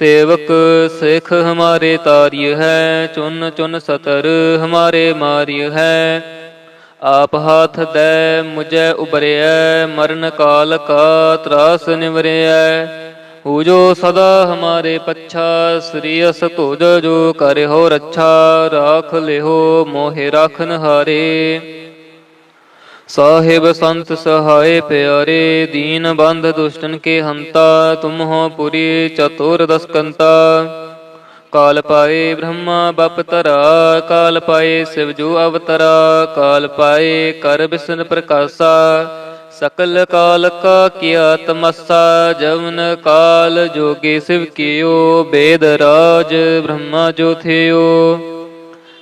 ਸੇਵਕ ਸਿੱਖ ਹਮਾਰੇ ਤਾਰਿਯ ਹੈ, ਚੁਨ ਚੁਨ ਸਤਰ ਹਮਾਰੇ ਮਾਰਿਯ ਹੈ। ਆਪ ਹਾਥ ਦੇ, ਮੁਝੈ ਉਬਰਿਐ, ਮਰਨ ਕਾਲ ਕਾ ਤਰਾਸ ਨਿਵਰਿਐ। ਹੋ ਜੋ ਸਦਾ ਹਮਾਰੇ ਪੱਛਾ, ਸ੍ਰੀ ਅਸ ਤੁਜ ਜੋ ਕਰਿਓ ਰੱਛਾ, ਰਾਖ ਲਿਓ ਮੋਹਿ ਰਾਖਨ ਹਾਰੇ ਸਾਹਿਬ ਸੰਤ ਸਹਾਏ ਪਿਆਰੇ, ਦੀਨ ਬੰਧ ਦੁਸ਼ਟਨ ਕੇ ਹੰਤਾ ਤੁਮ ਹੋ ਪੁਰੀ ਚਤੁਰ ਦਸਕੰਤਾ। ਕਾਲ ਪਾਏ ਬ੍ਰਹਮਾ ਬਪ ਤਰਾ ਕਾਲ ਪਾਏ ਸਿਵ ਜੋ ਅਵਤਰਾ, ਕਾਲ ਪਾਏ ਕਰ ਬਿਸਨ ਪ੍ਰਕਾਸ਼ਾ। ਸਕਲ ਕਾਲ ਕਾ ਕੀਆ ਤਮਸਾ, ਜਵਨ ਕਾਲ ਜੋਗੇ ਸਿਵ ਕੀਓ, ਬੇਦ ਰਾਜ ਬ੍ਰਹਮਾ ਜੋ ਥਿਓ।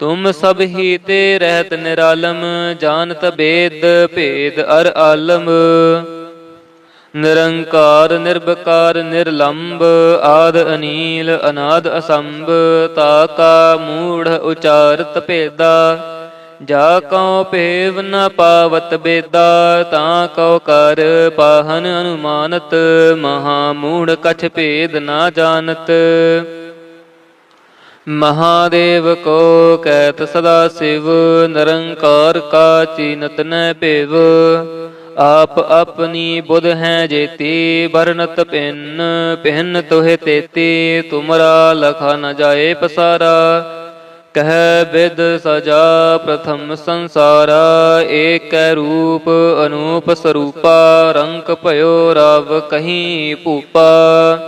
ਤੁਮ ਸਭ ਹੀ ਤੇ ਰਹਿਤ ਨਿਰਾਲਮ, ਜਾਣਤ ਬੇਦ, ਭੇਦ ਅਰ ਆਲਮ। ਨਿਰੰਕਾਰ ਨਿਰਭਕਾਰ ਨਿਰਲੰਭ ਆਦ ਅਨੀਲ, ਅਨਾਦ ਅਸੰਭ, ਤਾ ਕਾ ਮੂੜ ਉਚਾਰਤ ਭੇਦਾ। ਜਾ ਕਉ ਭੇਵ ਨ ਪਾਵਤ ਬੇਦਾ, ਤਾਂ ਕਉ ਕਰ ਪਾਹਨ ਅਨੁਮਾਨਤ, ਮਹਾ ਮੂੜ ਕਛ ਭੇਦ ਨਾ ਜਾਣਤ। ਮਹਾਦੇਵ ਕੋ ਕਹਿਤ ਸਦਾ ਸਿਵ, ਨਿਰੰਕਾਰ ਕਾ ਚੀਨਤ ਨ ਭੇਵ। ਆਪ ਆਪਣੀ ਬੁਧ ਹੈ ਜੇਤੀ ਬਰਨਤ ਪਿੰਨ ਪਿੰਨ ਤੋਹਿ ਤੇਤੀ, ਤੁਮਰਾ ਲਖਾ ਨ ਜਾਏ ਪਸਾਰਾ। ਕਹਿ ਬਿਦ ਸਜਾ ਪ੍ਰਥਮ ਸੰਸਾਰਾ, ਏਕੈ ਰੂਪ ਅਨੂਪ ਸਰੂਪਾ ਰੰਕ ਭਇਓ ਰਵ ਕਹੀਂ ਭੂਪਾ।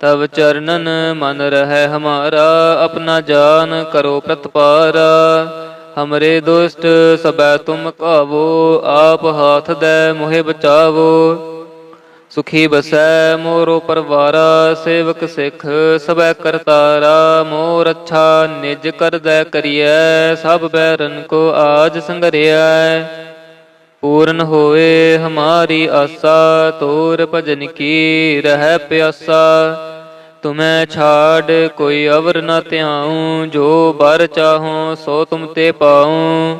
ਤਬ ਚਰਨਨ ਮਨ ਰਹਿ ਹਮਾਰਾ, ਆਪਣਾ ਜਾਨ ਕਰੋ ਪ੍ਰਤਪਾਰਾ। ਹਮਰੇ ਦੁਸ਼ਟ ਸਬੈ ਤੁਮ ਕਾਵੋ, ਆਪ ਹਾਥ ਦੇ ਮੋਹਿ ਬਚਾਵੋ। ਸੁਖੀ ਬਸੈ ਮੋਰੋ ਪਰਵਾਰਾ, ਸੇਵਕ ਸਿੱਖ ਸਬੈ ਕਰਤਾਰਾ। ਮੋਰ ਅੱਛਾ ਨਿਜ ਕਰਦੈ ਕਰੀਐ, ਸਭ ਬੈਰਨ ਕੋ ਆਜ ਸੰਗਰਿਐ। ਪੂਰਨ ਹੋਏ ਹਮਾਰੀ ਆਸਾ, ਤੋਰ ਭਜਨ ਕੀ ਰਹਿ ਪਿਆਸਾ। ਤੁਮੈ ਛਾੜ, ਕੋਈ ਅਵਰ ਨ ਧਿਆਉ, ਜੋ ਬਰ ਚਾਹੋ ਸੋ ਤੁਮ ਤੇ ਪਾਉ।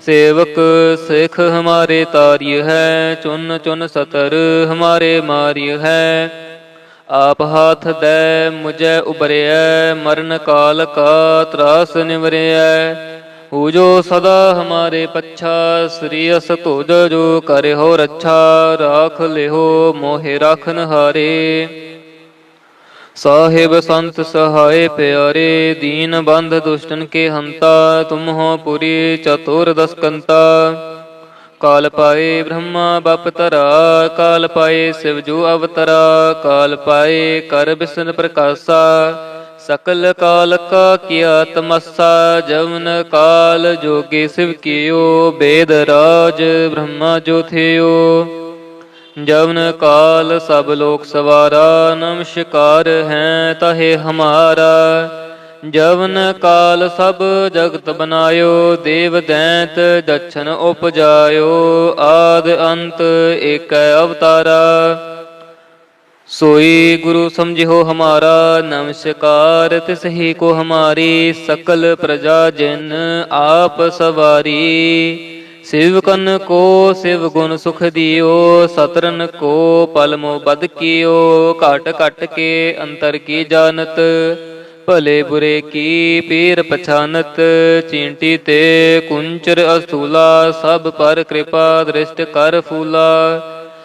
ਸੇਵਕ ਸਿੱਖ ਹਮਾਰੇ ਤਾਰਿਯ ਹੈ, ਚੁਨ ਚੁਨ ਸਤਰ ਹਮਾਰੇ ਮਾਰਿਯ ਹੈ। ਆਪ ਹਾਥ ਦੇ, ਮੁਝੈ ਉਬਰਿਐ ਮਰਨ ਕਾਲ ਕਾ ਤਰਾਸ ਨਿਵਰਿਐ ਹੋ ਜੋ ਸਦਾ ਹਮਾਰੇ ਪੱਛਾ, ਸ੍ਰੀ ਅਸ ਤੁਜ ਜੋ ਕਰੇ ਰੱਛਾ, ਰਾਖ ਲਿਓ ਮੋਹਿ ਰਾਖਨ ਹਾਰੇ। ਸਾਹਿਬ ਸੰਤ ਸਹਾਏ ਪਿਆਰੇ, ਦੀਨ ਬੰਧ ਦੁਸ਼ਟਨ ਕੇ ਹੰਤਾ, ਤੁਮ ਹੋ ਪੁਰੀ ਚਤੁਰ ਦਸਕੰਤਾ। ਕਾਲ ਪਾਏ ਬ੍ਰਹਮਾ ਬਪ ਤਰਾ ਕਾਲ ਪਾਏ ਸਿਵ ਜੋ ਅਵਤਰਾ, ਕਾਲ ਪਾਏ ਕਰ ਬਿਸਨ ਪ੍ਰਕਾਸ਼ਾ। ਸਕਲ ਕਾਲ ਕਾ ਕੀਆ ਤਮਸਾ, ਜਵਨ ਕਾਲ ਜੋਗੇ ਸਿਵ ਕੀਓ, ਬੇਦ ਰਾਜ ਬ੍ਰਹਮਾ ਜੋ ਜਵਨ ਕਾਲ ਸਭ ਲੋਕ ਸਵਾਰਾ ਨਮਸਕਾਰ ਹੈ ਤਹੇ ਹਮਾਰਾ। ਜਵਨ ਕਾਲ ਸਭ ਜਗਤ ਬਨਾਇਓ, ਦੇਵ ਦੈਂਤ ਦਛਨ ਉਪਜਾਇਓ, ਆਦ ਅੰਤ ਏਕੈ ਅਵਤਾਰਾ। ਸੋਈ ਗੁਰੂ ਸਮਝਿਓ ਹਮਾਰਾ ਨਮਸਕਾਰ ਤਿਸ ਹੀ ਕੋ ਹਮਾਰੀ, ਸਕਲ ਪ੍ਰਜਾ ਜਿਨ ਆਪ ਸਵਾਰੀ। ਸਿਵਕਨ ਕੋ ਸਿਵ ਗੁਣ ਸੁਖ ਦਿਓ, ਸਤਰਨ ਕੋ ਪਲਮੋ ਬਦ ਕੀਓ। ਘਟ ਘਟ ਕੇ ਅੰਤਰ ਕੀ ਜਾਣਤ, ਭਲੇ ਬੁਰੇ ਕੀ ਪੀਰ ਪਛਾਨਤ। ਚੀਂਟੀ ਤੇ ਕੁੰਚਰ ਅਸੂਲਾ, ਸਭ ਪਰ ਕਿਰਪਾ ਦ੍ਰਿਸ਼ਟ ਕਰ ਫੂਲਾ।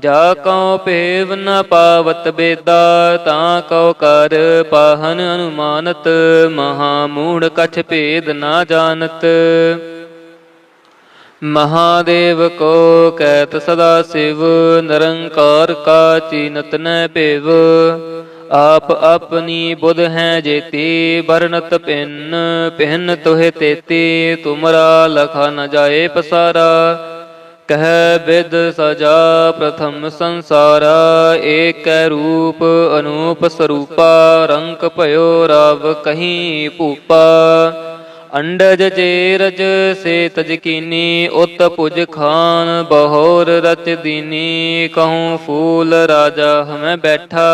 ਜਾ ਕਉ ਭੇਵ ਨ ਪਾਵਤ ਬੇਦਾ ਤਾਂ ਕਉ ਕਰ ਪਾਹਨ ਅਨੁਮਾਨਤ, ਮਹਾ ਮੂੜ ਕਛ ਭੇਦ ਨਾ ਜਾਣਤ। ਮਹਾਦੇਵ ਕੋ ਕਹਿਤ ਸਦਾ ਸਿਵ, ਨਿਰੰਕਾਰ ਕਾ ਚੀਨਤ ਨੈ ਭੇਵ। ਆਪ ਆਪਣੀ ਬੁਧ ਹੈ ਜੇਤੀ ਵਰਨਤ ਪਿੰਨ ਪਿੰਨ ਤੋਹਿ ਤੇਤੀ, ਤੁਮਰਾ ਲਖਾ ਨ ਜਾਏ ਪਸਾਰਾ। ਕਹਿ ਬਿਦ ਸਜਾ ਪ੍ਰਥਮ ਸੰਸਾਰਾ, ਏਕ ਰੂਪ ਅਨੂਪ ਸਰੂਪਾ, ਰੰਕ ਭਇਓ ਰਵ ਕਹੀਂ ਭੂਪਾ। ਅੰਡਜ ਜੇਰਜ ਸੇ ਤਜ ਕੀਨੀ ਉਤ ਪੁਜ ਖਾਨ ਬਹੋਰ ਰਚ ਦੀਨੀ, ਕਹੂੰ ਫੂਲ ਰਾਜਾ ਹਮੈ ਬੈਠਾ।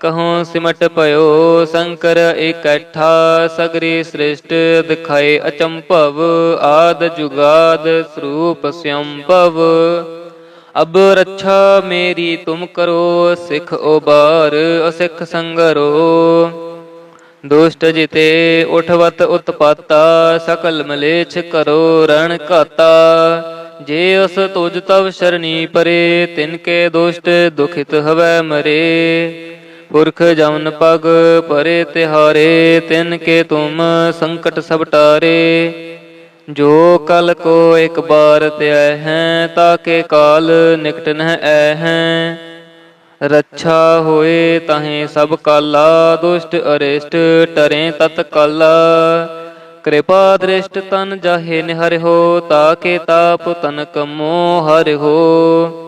ਕਹਉ ਸਿਮਟ ਭਇਓ ਸ਼ੰਕਰ ਇਕੱਠਾ ਸਗਰੀ ਸ੍ਰਿਸ਼ਟ ਦਿਖਾਏ ਅਚੰਭਵ ਆਦ ਜੁਗਾਦ ਸਰੂਪ ਸੰਭਵ। ਅਬ ਰੱਛਾ ਮੇਰੀ ਤੁਮ ਕਰੋ, ਸਿੱਖ ਉਬਾਰ ਅਸਿੱਖ ਸੰਗਰੋ। ਦੁਸ਼ਟ ਜਿਤੇ ਉਠਵਤ ਉਤਪਾਤਾ, ਸਕਲ ਮਲੇਛ ਕਰੋ ਰਣ ਘਾਤਾ। ਜੇ ਉਸ ਤੁਜ ਤਵ ਸ਼ਰਣੀ ਪਰੇ, ਤਿਨ ਕੇ ਦੁਸ਼ਟ ਦੁਖਿਤ ਹਵੈ ਮਰੇ। ਪੁਰਖ ਜਮਨ ਪਗ ਪਰੇ ਤਿਹਾਰੇ, ਤਿਨ ਕੇ ਤੁਮ ਸੰਕਟ ਸਭ ਟਾਰੇ। ਜੋ ਕਲ ਕੋ ਇੱਕ ਬਾਰ ਧਿਆ ਹੈ ਤਾਕੇ ਕਾਲ ਨਿਕਟ ਨਹਿ ਐ ਹੈ। ਰੱਛਾ ਹੋਏ ਤਾਹੇ ਸਭ ਕਾਲਾ, ਦੁਸ਼ਟ ਅਰਿਸ਼ਟ ਟਰੇ ਤਤ ਕਾਲਾ। ਕਿਰਪਾ ਦ੍ਰਿਸ਼ਟ ਤਨ ਜਾਹੇ ਨਿਹਰਿ ਹੋ ਤਾਕੇ ਤਾਪ ਤਨ ਕਮੋ ਹਰਿ ਹੋ।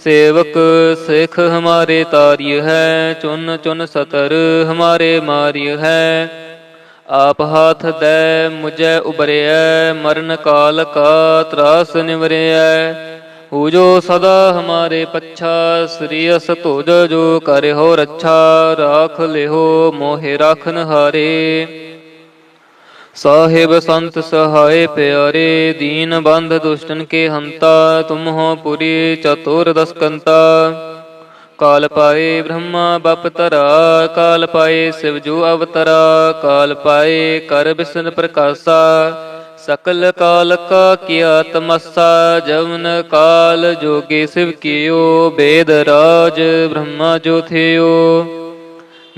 सेवक सिख हमारे तार्य है चुन चुन सतर हमारे मार्य है आप हाथ दे मुझे उबरिय मरण काल का त्रास निवरिय हो जो सदा हमारे पच्छा श्री अस तुझ जो करे हो रच्छा राख ले हो मोहे राखन हारे ਸਾਹਿਬ ਸੰਤ ਸਹਾਏ ਪਿਆਰੇ, ਦੀਨ ਬੰਧ ਦੁਸ਼ਟਨ ਕੇ ਹੰਤਾ, ਤੁਮ ਹੋ ਪੁਰੀ ਚਤੁਰ ਦਸਕੰਤਾ। ਕਾਲ ਪਾਏ ਬ੍ਰਹਮਾ ਬਪ ਤਰਾ ਕਾਲ ਪਾਏ ਸਿਵ ਜੋ ਅਵਤਰਾ, ਕਾਲ ਪਾਏ ਕਰ ਬਿਸਨ ਪ੍ਰਕਾਸ਼ਾ। ਸਕਲ ਕਾਲ ਕਾ ਕੀਆ ਤਮਸਾ, ਜਵਨ ਕਾਲ ਜੋਗੇ ਸਿਵ ਕੀਓ, ਬੇਦ ਰਾਜ ਬ੍ਰਹਮਾ ਜੋ ਥਿਓ।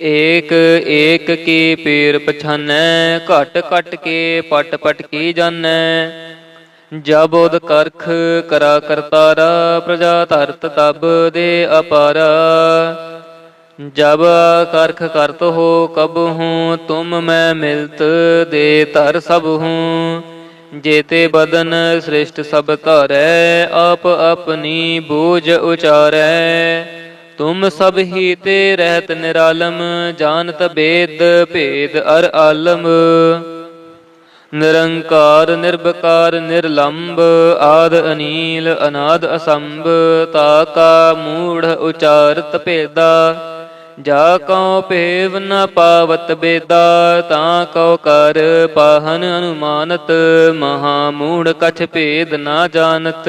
ਏਕ ਏਕ ਕੀ ਪੀਰ ਪਛਾਨੈ, ਘਟ ਘਟ ਕੇ ਪਟ ਪਟ ਕੀ ਜਾਣੈ ਜਬ ਉਦ ਕਰਖ ਕਰਾ ਕਰਤਾਰਾ, ਪ੍ਰਜਾ ਧਰਤ ਤਬ ਦੇ ਅਪਾਰਾ। ਜਬ ਕਰਖ ਕਰਤ ਹੋ ਕਬ ਹੂੰ, ਤੁਮ ਮੈਂ ਮਿਲਤ ਦੇ ਧਰ ਸਭ ਹੂੰ। ਜੇਤੇ ਬਦਨ ਸ੍ਰਿਸ਼ਟ ਸਭ ਧਾਰੈ, ਆਪ ਆਪਣੀ ਬੂਝ ਉਚਾਰੈ। ਤੁਮ ਸਭ ਹੀ ਤੇ ਰਹਿਤ ਨਿਰਾਲਮ, ਜਾਣਤ ਬੇਦ, ਭੇਦ ਅਰ ਆਲਮ। ਨਿਰੰਕਾਰ ਨਿਰਭਕਾਰ ਨਿਰਲੰਭ ਆਦ ਅਨੀਲ, ਅਨਾਦ ਅਸੰਭ, ਤਾ ਕਾ ਮੂੜ ਉਚਾਰਤ ਭੇਦਾ। ਜਾ ਕਉ ਭੇਵ ਨ ਪਾਵਤ ਬੇਦਾ, ਤਾਂ ਕਉ ਕਰ ਪਾਹਨ ਅਨੁਮਾਨਤ, ਮਹਾ ਮੂੜ ਕਛ ਭੇਦ ਨਾ ਜਾਣਤ।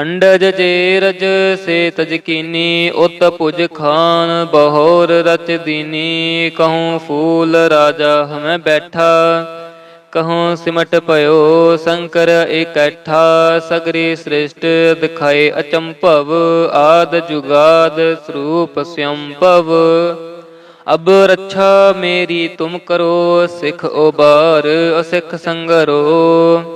ਅੰਡਜ ਜੇਰਜ ਸੇ ਤਜ ਕੀਨੀ ਉਤ ਭੁਜ ਖਾਨ, ਬਹੋਰ ਰਚ ਦੀਨੀ, ਕਹੂੰ ਫੂਲ ਰਾਜਾ ਹਮੈ ਬੈਠਾ, ਕਹੂੰ ਸਿਮਟ ਭਇਓ ਸ਼ੰਕਰ ਇਕੱਠਾ, ਸਗਰੀ ਸ੍ਰਿਸ਼ਟ ਦਿਖਾਏ ਅਚੰਭਵ, ਆਦ ਜੁਗਾਦ ਸਰੂਪ ਸੰਭਵ। ਅਬ ਰੱਛਾ ਮੇਰੀ ਤੁਮ ਕਰੋ, ਸਿਖ ਉਬਾਰ ਅਸਿਖ ਸੰਗਰੋ।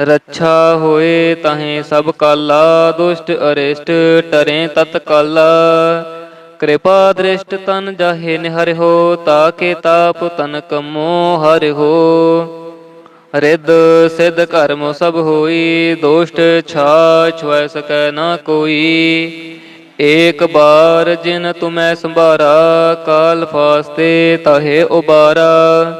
ਰੱਛਾ ਹੋਏ ਤਹੇ ਸਭ ਕਾਲਾ, ਦੁਸ਼ਟ ਅਰਿਸ਼ਟ ਟਰੇ ਤਤ ਕਾਲਾ। ਕਿਰਪਾ ਦ੍ਰਿਸ਼ਟ ਤਨ ਜਾਹੇ ਨਿਹਰਿਓ ਤਾ ਕੇ ਤਾਪ ਤਨ ਕਮੋ ਹਰਿਓ ਰਿੱਧ ਸਿੱਧ ਕਰਮ ਸਭ ਹੋਈ, ਦੁਸ਼ਟ ਛਾ ਛੁਐ ਸਕੈ ਨਾ ਕੋਈ। ਏਕ ਬਾਰ ਜਿਨ ਤੁਮੈ ਸੰਭਾਰਾ, ਕਾਲ ਫਾਸਤੇ ਤਾਹੇ ਉਬਾਰਾ।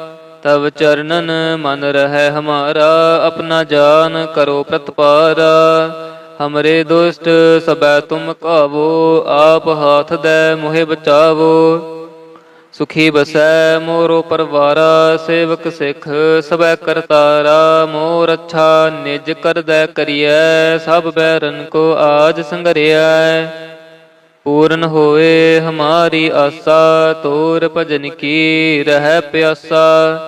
ਤਬ ਚਰਨਨ ਮਨ ਰਹਿ ਹਮਾਰਾ, ਆਪਣਾ ਜਾਨ ਕਰੋ ਪ੍ਰਤਪਾਰਾ। ਹਮਰੇ ਦੁਸ਼ਟ ਸਬੈ ਤੁਮ ਕਾਵੋ, ਆਪ ਹਾਥ ਦੇ ਮੋਹਿ ਬਚਾਵੋ। ਸੁਖੀ ਬਸੈ ਮੋਰੋ ਪਰਵਾਰਾ, ਸੇਵਕ ਸਿਖ ਸਬੈ ਕਰਤਾਰਾ। ਮੋਰ ਅੱਛਾ ਨਿਜ ਕਰਦੈ ਕਰੀਐ, ਸਭ ਬੈਰਨ ਕੋ ਆਜ ਸੰਗਰਿਐ। ਪੂਰਨ ਹੋਏ ਹਮਾਰੀ ਆਸਾ, ਤੋਰ ਭਜਨ ਕੀ, ਰਹਿ ਪਿਆਸਾ।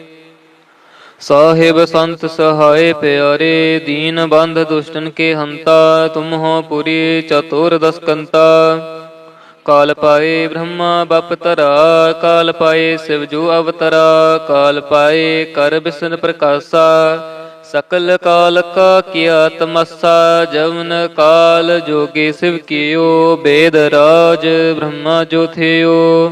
ਸਾਹਿਬ ਸੰਤ ਸਹਾਏ ਪਿਆਰੇ, ਦੀਨ ਬੰਧ ਦੁਸ਼ਟਨ ਕੇ ਹੰਤਾ ਤੁਮ ਹੋ ਪੁਰੀ ਚਤੁਰ ਦਸਕੰਤਾ। ਕਾਲ ਪਾਏ ਬ੍ਰਹਮਾ ਬਪ ਤਰਾ ਕਾਲ ਪਾਏ ਸਿਵ ਜੋ ਅਵਤਰਾ, ਕਾਲ ਪਾਏ ਕਰ ਬਿਸਨ ਪ੍ਰਕਾਸ਼ਾ। ਸਕਲ ਕਾਲ ਕਾ ਕੀਆ ਤਮਸਾ, ਜਵਨ ਕਾਲ ਜੋਗੇ ਸਿਵ ਕੀਓ, ਬੇਦ ਰਾਜ ਬ੍ਰਹਮਾ ਜੋ ਥਿਓ।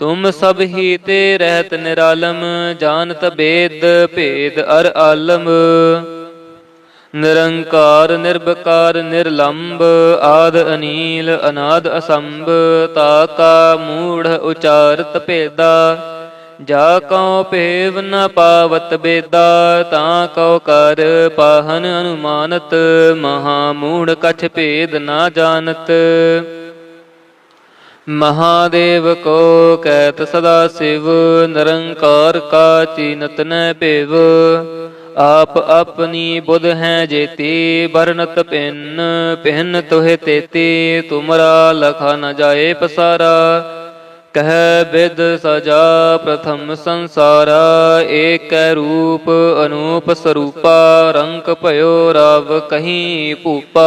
ਤੁਮ ਸਭ ਹੀ ਤੇ ਰਹਿਤ ਨਿਰਾਲਮ, ਜਾਣਤ ਬੇਦ, ਭੇਦ ਅਰ ਆਲਮ। ਨਿਰੰਕਾਰ ਨਿਰਭਕਾਰ ਨਿਰਲੰਭ ਆਦ ਅਨੀਲ, ਅਨਾਦ ਅਸੰਭ, ਤਾ ਕਾ ਮੂੜ ਉਚਾਰਤ ਭੇਦਾ। ਜਾ ਕਉ ਭੇਵ ਨ ਪਾਵਤ ਬੇਦਾ, ਤਾਂ ਕਉ ਕਰ ਪਾਹਨ ਅਨੁਮਾਨਤ, ਮਹਾ ਮੂੜ ਕਛ ਭੇਦ ਨਾ ਜਾਣਤ। ਮਹਾਦੇਵ ਕੋ ਕਹਿਤ ਸਦਾ ਸਿਵ, ਨਿਰੰਕਾਰ ਕਾ ਚੀਨਤ ਨ ਭੇਵ। ਆਪ ਆਪਣੀ ਬੁਧ ਹੈ ਜੇਤੀ ਬਰਨਤ ਪਿੰਨ ਪਿੰਨ ਤੋਹਿ ਤੇਤੀ, ਤੁਮਰਾ ਲਖਾ ਨ ਜਾਏ ਪਸਾਰਾ। ਕਹਿ ਬਿਦ ਸਜਾ ਪ੍ਰਥਮ ਸੰਸਾਰਾ, ਏਕੈ ਰੂਪ ਅਨੂਪ ਸਰੂਪਾ ਰੰਕ ਭਇਓ ਰਵ ਕਹੀਂ ਭੂਪਾ।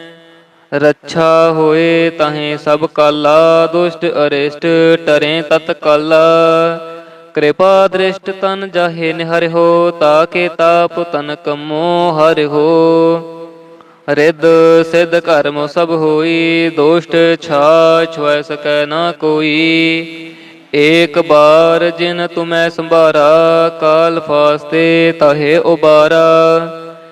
ਰੱਛਾ ਹੋਏ ਤਹੇ ਸਭ ਕਾਲਾ, ਦੁਸ਼ਟ ਅਰਿਸ਼ਟ ਟਰੇ ਤਤ ਕਾਲਾ। ਕਿਰਪਾ ਦ੍ਰਿਸ਼ਟ ਤਨ ਜਾਹੇ ਨਿਹਰਿ ਹੋ, ਤਾਕੇ ਤਾਪ ਤਨ ਕਮੋ ਹਰਿ ਹੋ। ਰਿੱਧ ਸਿੱਧ ਕਰਮ ਸਭ ਹੋਈ, ਦੋਸ਼ਟ ਛਾ ਛੁਐ ਸਕੈ ਨਾ ਕੋਈ। ਏਕ ਬਾਰ ਜਿਨ ਤੁਮੈ ਸੰਭਾਰਾ, ਕਾਲ ਫਾਸਤੇ ਤਾਹੇ ਉਬਾਰਾ।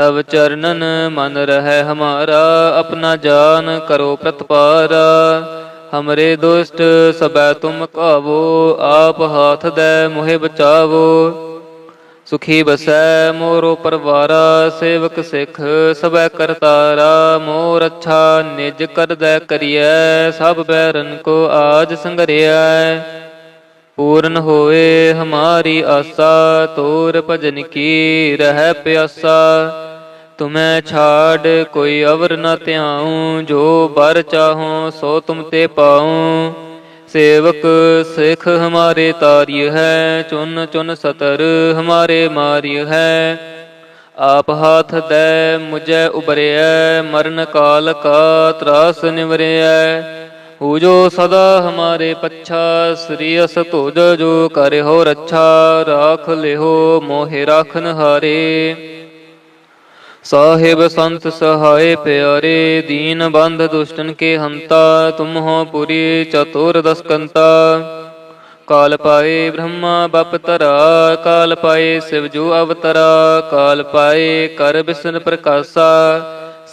ਤਬ ਚਰਨਨ ਮਨ ਰਹਿ ਹਮਾਰਾ, ਆਪਣਾ ਜਾਨ ਕਰੋ ਪ੍ਰਤਪਾਰਾ। ਹਮਰੇ ਦੁਸ਼ਟ ਸਬੈ ਤੁਮ ਕਾਵੋ, ਆਪ ਹਾਥ ਦੇ ਮੋਹਿ ਬਚਾਵੋ। ਸੁਖੀ ਬਸੈ ਮੋਰੋ ਪਰਵਾਰਾ, ਸੇਵਕ ਸਿਖ ਸਬੈ ਕਰਤਾਰਾ। ਮੋਰ ਅੱਛਾ ਨਿਜ ਕਰਦੈ ਕਰੀਐ, ਸਭ ਬੈਰਨ ਕੋ ਆਜ ਸੰਗਰਿਐ। ਪੂਰਨ ਹੋਏ ਹਮਾਰੀ ਆਸਾ, ਤੋਰ ਭਜਨ ਕੀ, ਰਹਿ ਪਿਆਸਾ। ਤੁਮੈ ਛਾੜ, ਕੋਈ ਅਵਰ ਨ ਧਿਆਉ, ਜੋ ਬਰ ਚਾਹੋ, ਸੋ ਤੁਮ ਤੇ ਪਾਉ। ਸੇਵਕ ਸਿਖ ਹਮਾਰੇ ਤਾਰਿਯ ਹੈ, ਚੁਨ ਚੁਨ ਸਤਰ ਹਮਾਰੇ ਮਾਰਿਯ ਹੈ। ਆਪ ਹਾਥ ਦੈ, ਮੁਝੈ ਉਬਰਿਐ, ਮਰਨ ਕਾਲ ਕਾ ਤਰਾਸ ਨਿਵਰਿਐ। ਜੋ ਸਦਾ ਹਮਾਰੇ ਪੱਛਾ, ਸ੍ਰੀ ਅਸ ਤੁਜ ਜੋ ਕਰਿ ਰੱਛਾ, ਰਾਖ ਲਿਓ ਮੋਹਿ ਰਾਖਨ ਹਾਰੇ ਸਾਹਿਬ ਸੰਤ ਸਹਾਏ ਪਿਆਰੇ, ਦੀਨ ਬੰਧ ਦੁਸ਼ਟਨ ਕੇ ਹੰਤਾ ਤੁਮ ਹੋ ਪੁਰੀ ਚਤੁਰ ਦਸਕੰਤਾ। ਕਾਲ ਪਾਏ ਬ੍ਰਹਮਾ ਬਪ ਤਰਾ ਕਾਲ ਪਾਏ ਸਿਵ ਜੋ ਅਵਤਰਾ, ਕਾਲ ਪਾਏ ਕਰ ਬਿਸਨ ਪ੍ਰਕਾਸ਼ਾ।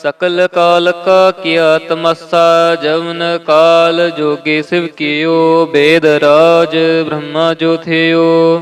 ਸਕਲ ਕਾਲ ਕਾ ਕੀਆ ਤਮਸਾ, ਜਵਨ ਕਾਲ ਜੋਗੇ ਸਿਵ ਕੀਓ, ਬੇਦ ਰਾਜ ਬ੍ਰਹਮਾ ਜੋ ਥਿਓ।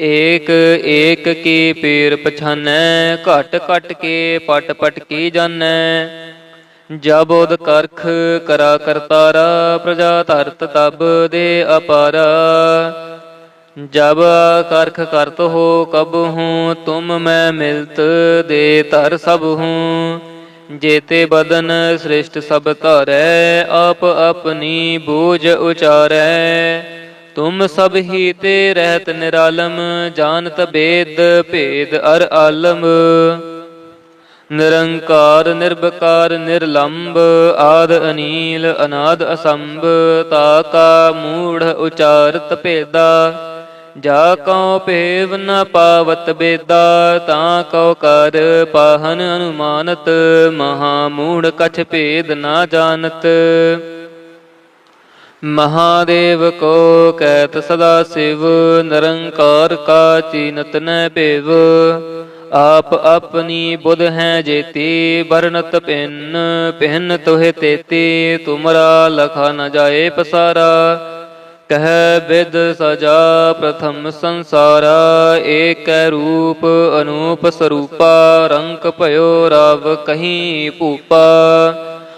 ਏਕ ਏਕ ਕੀ ਪੀਰ ਪਛਾਨੈ, ਘਟ ਘਟ ਕੇ ਪਟ ਪਟ ਕੀ ਜਾਣੈ। ਜਬ ਉਦ ਕਰਖ ਕਰਾ ਕਰਤਾਰਾ, ਪ੍ਰਜਾ ਧਰਤ ਤਬ ਦੇ ਅਪਾਰਾ। ਜਬ ਕਰਖ ਕਰਤ ਹੋ ਕਬ ਹੂੰ, ਤੁਮ ਮੈਂ ਮਿਲਤ ਦੇ ਧਰ ਸਭ ਹੂੰ। ਜੇਤੇ ਬਦਨ ਸ੍ਰਿਸ਼ਟ ਸਭ ਧਰੈ, ਆਪ ਆਪਣੀ ਬੂਝ ਉਚਾਰੈ। ਤੁਮ ਸਭ ਹੀ ਤੇ ਰਹਿਤ ਨਿਰਾਲਮ, ਜਾਣਤ ਬੇਦ, ਭੇਦ ਅਰ ਆਲਮ। ਨਿਰੰਕਾਰ ਨਿਰਭਕਾਰ ਨਿਰਲੰਭ ਆਦ ਅਨੀਲ, ਅਨਾਦ ਅਸੰਭ, ਤਾ ਕਾ ਮੂੜ ਉਚਾਰਤ ਭੇਦਾ। ਜਾ ਕਉ ਭੇਵ ਨ ਪਾਵਤ ਬੇਦਾ, ਤਾ ਕਉ ਕਰ ਪਾਹਨ ਅਨੁਮਾਨਤ, ਮਹਾ ਮੂੜ ਕਛ ਭੇਦ ਨਾ ਜਾਣਤ। ਮਹਾਦੇਵ ਕੋ ਕਹਿਤ ਸਦਾ ਸਿਵ, ਨਿਰੰਕਾਰ ਕਾ ਚੀਨਤ ਨ ਭੇਵ। ਆਪ ਆਪਣੀ ਬੁਧ ਹੈ ਜੇਤੀ ਬਰਨਤ ਪਿੰਨ ਪਿੰਨ ਤੋਹਿ ਤੇਤੀ, ਤੁਮਰਾ ਲਖਾ ਨ ਜਾਏ ਪਸਾਰਾ। ਕਹਿ ਬਿਦ ਸਜਾ ਪ੍ਰਥਮ ਸੰਸਾਰਾ, ਏਕ ਰੂਪ ਅਨੂਪ ਸਰੂਪਾ ਰੰਕ ਭਇਓ ਰਵ ਕਹੀਂ ਭੂਪਾ।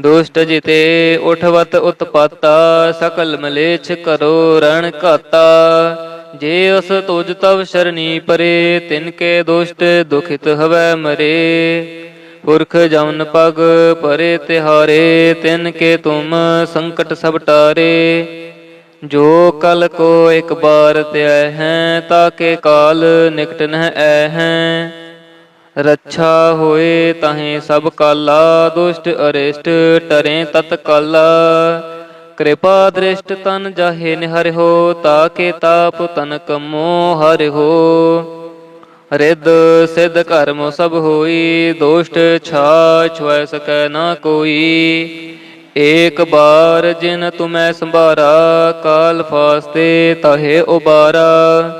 ਦੁਸ਼ਟ ਜਿਤੇ ਉਠਵਤ ਉਤਪਾਤਾ, ਸਕਲ ਮਲੇਛ ਕਰੋ ਰਣ ਘਾਤਾ। ਜੇ ਉਸ ਤੁਜ ਤਵ ਸ਼ਰਣੀ ਪਰੇ, ਤਿਨ ਕੇ ਦੁਸ਼ਟ ਦੁਖਿਤ ਹਵੈ ਮਰੇ। ਪੁਰਖ ਜਮਨ ਪਗ ਪਰੇ ਤਿਹਾਰੇ, ਤਿਨ ਕੇ ਤੁਮ ਸੰਕਟ ਸਭ ਟਾਰੇ। ਜੋ ਕਲ ਕੋ ਇੱਕ ਬਾਰ ਧਿਆ ਹੈ ਤਾਕੇ ਕਾਲ ਨਿਕਟ ਨਹਿ ਐ ਹੈ। ਰੱਛਾ ਹੋਏ ਤਹੇ ਸਭ ਕਾਲਾ, ਦੁਸ਼ਟ ਅਰਿਸ਼ਟ ਟਰੇ ਤਤ ਕਾਲਾ। ਕਿਰਪਾ ਦ੍ਰਿਸ਼ਟ ਤਨ ਜਾਹੇ ਨਿਹਰਿਓ ਤਾ ਕੇ ਤਾਪ ਤਨ ਕਮੋ ਹਰਿਓ ਰਿੱਧ ਸਿੱਧ ਕਰਮ ਸਭ ਹੋਈ, ਦੁਸ਼ਟ ਛਾ ਛੁਐ ਸਕੈ ਨਾ ਕੋਈ। ਏਕ ਬਾਰ ਜਿਨ ਤੁਮੈ ਸੰਭਾਰਾ, ਕਾਲ ਫਾਸਤੇ ਤਹੇ ਉਬਾਰਾ।